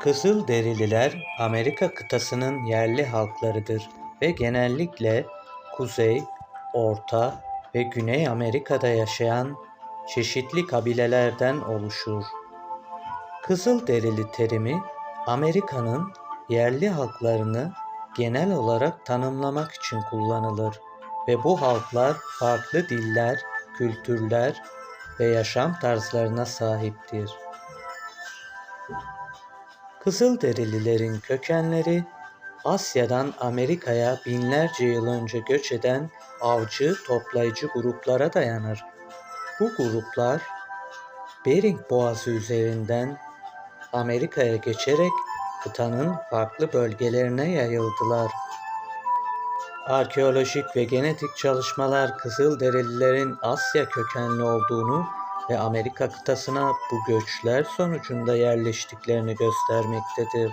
Kızılderililer Amerika kıtasının yerli halklarıdır ve genellikle Kuzey, Orta ve Güney Amerika'da yaşayan çeşitli kabilelerden oluşur. Kızılderili terimi Amerika'nın yerli halklarını genel olarak tanımlamak için kullanılır ve bu halklar farklı diller, kültürler ve yaşam tarzlarına sahiptir. Kızılderililerin kökenleri Asya'dan Amerika'ya binlerce yıl önce göç eden avcı toplayıcı gruplara dayanır. Bu gruplar Bering Boğazı üzerinden Amerika'ya geçerek kıtanın farklı bölgelerine yayıldılar. Arkeolojik ve genetik çalışmalar Kızılderililerin Asya kökenli olduğunu ve Amerika kıtasına bu göçler sonucunda yerleştiklerini göstermektedir.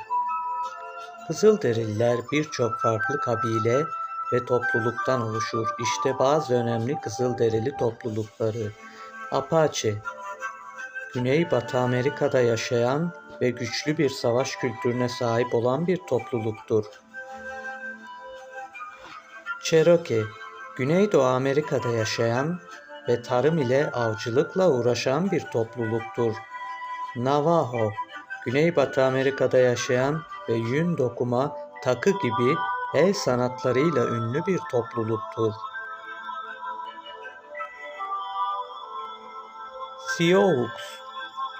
Kızılderililer birçok farklı kabile ve topluluktan oluşur. İşte bazı önemli Kızılderili toplulukları. Apache, Güneybatı Amerika'da yaşayan ve güçlü bir savaş kültürüne sahip olan bir topluluktur. Cherokee, Güneydoğu Amerika'da yaşayan ve tarım ile avcılıkla uğraşan bir topluluktur. Navajo, Güneybatı Amerika'da yaşayan ve yün dokuma, takı gibi el sanatlarıyla ünlü bir topluluktur. Sioux,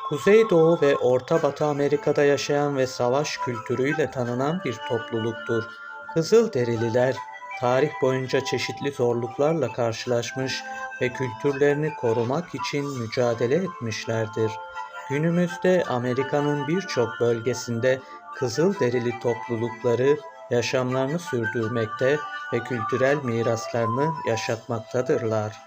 Kuzeydoğu ve Orta Batı Amerika'da yaşayan ve savaş kültürüyle tanınan bir topluluktur. Kızılderililer tarih boyunca çeşitli zorluklarla karşılaşmış ve kültürlerini korumak için mücadele etmişlerdir. Günümüzde Amerika'nın birçok bölgesinde Kızılderili toplulukları yaşamlarını sürdürmekte ve kültürel miraslarını yaşatmaktadırlar.